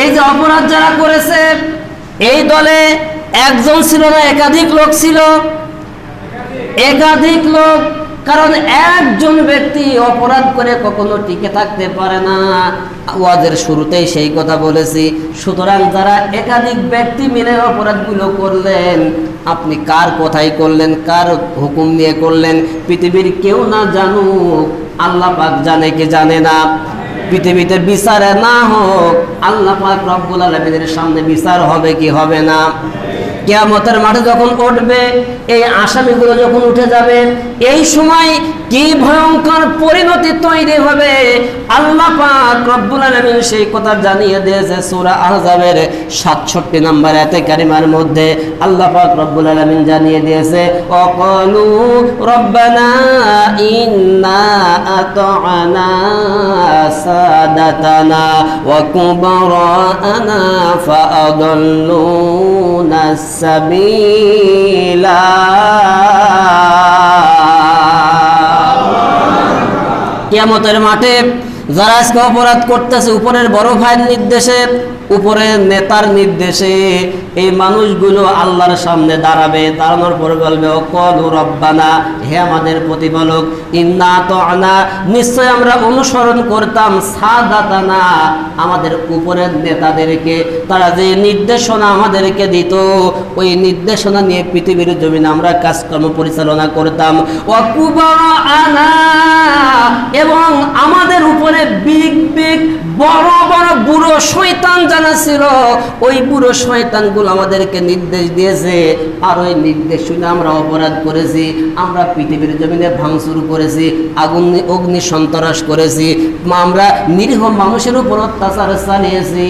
এই যে অপরাধ যারা করেছে, এই দলে একজন ছিল না, একাধিক লোক ছিল। একাধিক লোক, কারণ একজন ব্যক্তি অপরাধ করে কখনো টিকে থাকতে পারে না। ওয়াজের শুরুতেই সেই কথা বলেছি। সুতরাং যারা একাধিক ব্যক্তি মিলে অপরাধগুলো করলেন, আপনি কার কথাই করলেন, কার হুকুম নিয়ে করলেন, পৃথিবীর কেউ না জানুক, আল্লাহ পাক জানে কি জানে না। পৃথিবীতে বিচারে না হোক, আল্লাহ পাক রব্বুল আলমীদের সামনে বিচার হবে কি হবে না? কেয়ামতের মাঠে যখন উঠবে, এই আসামিগুলো যখন উঠে যাবে, এই সময় কি ভয়ঙ্কর পরিণতি তৈরি হবে? আল্লাহ পাক রব্বুল আলামিন সেই কথা জানিয়ে দিয়েছে সূরা আহজাবের 67 নম্বর আয়াতে কারিমার মধ্যে। আল্লাহ পাক রব্বুল আলামিন জানিয়ে দিয়েছে ওয়াকালু রব্বানা ইন্না আতআনা সাদাতানা ওয়া কুবারানা ফাআদাল্লুনা সাবিলা। কিয়ামতের মাঠে যারা আজকে অপরাধ করতেছে, উপরের বড় ভাইয়ের নির্দেশে, উপরের নেতার নির্দেশে, এই মানুষগুলো আল্লাহর সামনে দাঁড়াবে, দাঁড়ানোর পরে বলবে, ও কলু রব্বানা, হে আমাদের প্রতিপালক, ইন্না তো আনা নিশ্চয় আমরা অনুসরণ করতাম, সাদাতানা, আমাদের উপরের নেতাদেরকে, তারা যে নির্দেশনা আমাদেরকে দিত, ওই নির্দেশনা নিয়ে পৃথিবীর জমিনে আমরা কাজকর্ম পরিচালনা করতাম। অকুবর আনা এবং আমাদের উপরে বিগ বিগ, বড় বড় বুড়ো শয়তান জানা ছিল ওই বুড়ো শয়তানগুলো আমাদেরকে নির্দেশ দিয়েছে। আর ওই নির্দেশ শুনে আমরা অপরাধ করেছি। আমরা পৃথিবীর জমিনে ভাঙচুর করেছি, আগুন, অগ্নি সন্ত্রাস করেছি। আমরা নিরীহ মানুষের উপর অত্যাচার চালিয়েছি।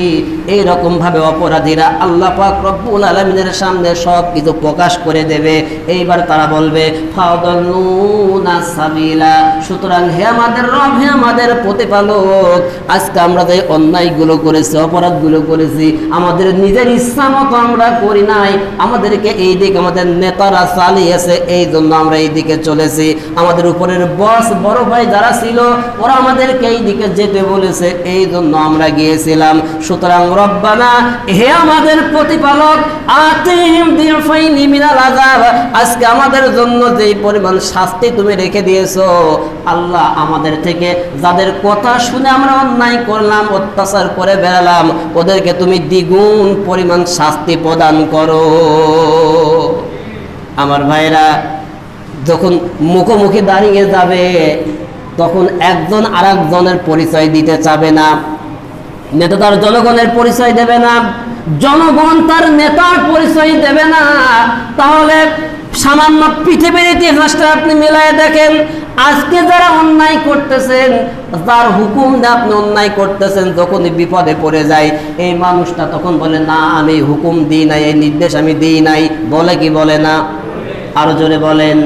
এইরকম ভাবে অপরাধীরা আল্লাহ পাক রব্বুল আলমিনের সামনে সব কিছু প্রকাশ করে দেবে। এইবার তারা বলবে ফাউদুনা সাবিলা। সুতরাং হে আমাদের রব, হে আমাদের প্রতিপালক আজকে আমরা যে অন্যায়গুলো করেছি, অপরাধগুলো করেছি, আমাদের নিজের ইচ্ছা মতো আমরা করি নাই, আমাদেরকে এই দিকে আমাদের নেতারা চালিয়েছে, এই জন্য আমরা এই দিকে চলেছি। আমাদের উপরের বস বড় ভাই যারা ছিল, ওরা আমাদেরকে এই দিকে যেতে বলেছে, এই জন্য আমরা গিয়েছিলাম। সুতরাং রব্বানা, হে আমাদের প্রতিপালক, আতিহিম দিফাইনি মিনাল আযাব, আজকে আমাদের জন্য যেই পরিমাণ শাস্তি তুমি রেখে দিয়েছ, আল্লাহ আমাদের থেকে যাদের কথা শুনে আমরা অন্যায় করলাম, অত্যাচার করে বেড়ালাম। ওদেরকে তুমি দ্বিগুণ পরিমাণ শাস্তি প্রদান করো। আমার ভাইরা, যখন মুখোমুখি দাঁড়িয়ে যাবে, তখন একজন আর একজনের পরিচয় দিতে চাবে না। নেতা তার জনগণের পরিচয় দেবে না। জনগণ তার নেতার পরিচয় দেবে না। তাহলে সামান্য পৃথিবীর ইতিহাসটা আপনি মিলায় দেখেন আজকে যারা অন্যায় করতেছেন, তার হুকুম দিয়ে আপনি অন্যায় করতেছেন যখন বিপদে পড়ে যায়, এই মানুষটা তখন বলে, না, আমি হুকুম দিই নাই, এই নির্দেশ আমি দিই নাই। বলে কি বলে না? আরও জোরে বলেন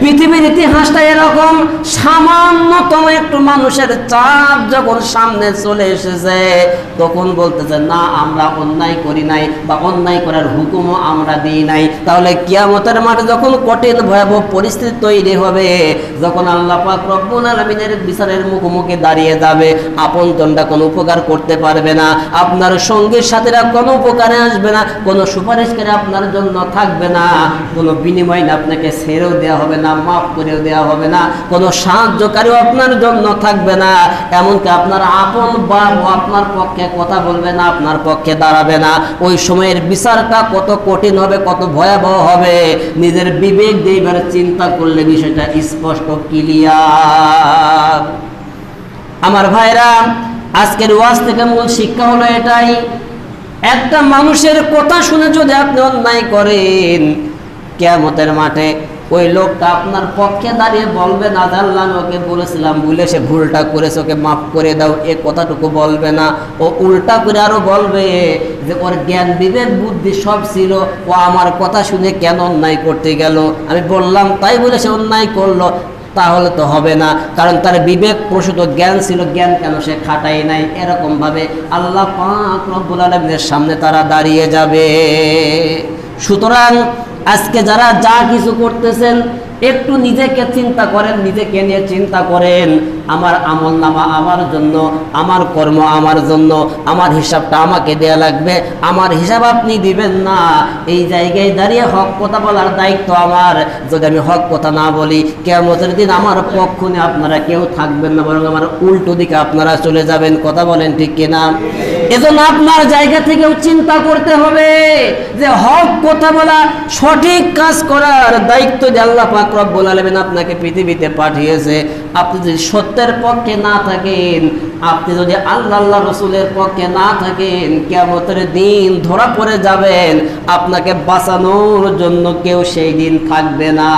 পৃথিবীর ইতিহাসটা এরকম, সামান্যতম একটু মানুষের চাপ যখন সামনে চলে এসেছে, তখন বলতেছে, না, আমরা অন্যায় করি নাই বা অন্যায় করার হুকুমও আমরা দিই নাই। তাহলে কিয়ামতের মাঠে যখন কঠিন ভয়াবহ পরিস্থিতি তৈরি হবে, যখন আল্লাহ পাক রব্বুল আলামিনের বিচারের মুখোমুখি দাঁড়িয়ে যাবে, আপন জনটা কোনো উপকার করতে পারবে না, আপনার সঙ্গীর সাথীরা কোনো উপকারে আসবে না, কোনো সুপারিশকারী আপনার জন্য থাকবে না, কোনো বিনিময় আপনাকে ছেড়েও দেওয়া হবে না। মাফ করে দেওয়া হবে না। কোনো সাহায্যকারী আপনার জন্য থাকবে না। এমনকি আপনার আপন বাপ আপনার পক্ষে কথা বলবে না, আপনার পক্ষে দাঁড়াবে না। ওই সময়ের বিচারটা কত কঠিন হবে, কত ভয়াবহ হবে। নিজের বিবেক দিয়ে চিন্তা করলে বিষয়টা স্পষ্ট ক্লিয়ার আমার ভাইরা, আজকের ওয়াজ থেকে মূল শিক্ষা হলো এটাই। একটা মানুষের কথা শুনে যদি আপনি অন্যায় করেন, কেয়ামতের মাঠে ওই লোকটা আপনার পক্ষে দাঁড়িয়ে বলবে না, জানলাম ওকে বলেছিলাম বলে সে ভুলটা করেছে, ওকে মাফ করে দাও, এ কথাটুকু বলবে না। ও উল্টা করে আরও বলবে যে, ওর জ্ঞান, বিবেক, বুদ্ধি সব ছিল, ও আমার কথা শুনে কেন অন্যায় করতে গেল? আমি বললাম, তাই বলে সে অন্যায় করল, তাহলে তো হবে না। কারণ তার বিবেক প্রসূত জ্ঞান ছিল, জ্ঞান কেন সে খাটাই নাই? এরকম ভাবে আল্লাহ পাক রব্বুল আলমিনের সামনে তারা দাঁড়িয়ে যাবে। সুতরাং আজকে যারা যা কিছু করতেছেন, একটু নিজেকে চিন্তা করেন, নিজেকে নিয়ে চিন্তা করেন। আমার আমল নামা আমার জন্য, আমার কর্ম আমার জন্য, আমার হিসাবটা আমাকে দেয়া লাগবে, আমার হিসাব আপনি দিবেন না। এই জায়গায় দাঁড়িয়ে হক কথা বলার দায়িত্ব আমার। যদি আমি হক কথা না বলি কেমতের দিন আমার পক্ষ নিয়ে আপনারা কেউ থাকবেন না, বরং আমার উল্টো দিকে আপনারা চলে যাবেন। কথা বলেন ঠিক কিনা? এজন্য আপনার জায়গা থেকেও চিন্তা করতে হবে যে হক কথা বলা, সঠিক কাজ করার দায়িত্ব যে আল্লাহ পাক রব্বুল আপনাকে পৃথিবীতে পাঠিয়েছে। আপনি যদি সত্যের পক্ষে না থাকেন, আপনি যদি আল্লাহ আল্লাহ রসুলের পক্ষে না থাকেন কেমতের দিন ধরা পড়ে যাবেন, আপনাকে বাঁচানোর জন্য কেউ সেই দিন থাকবে না।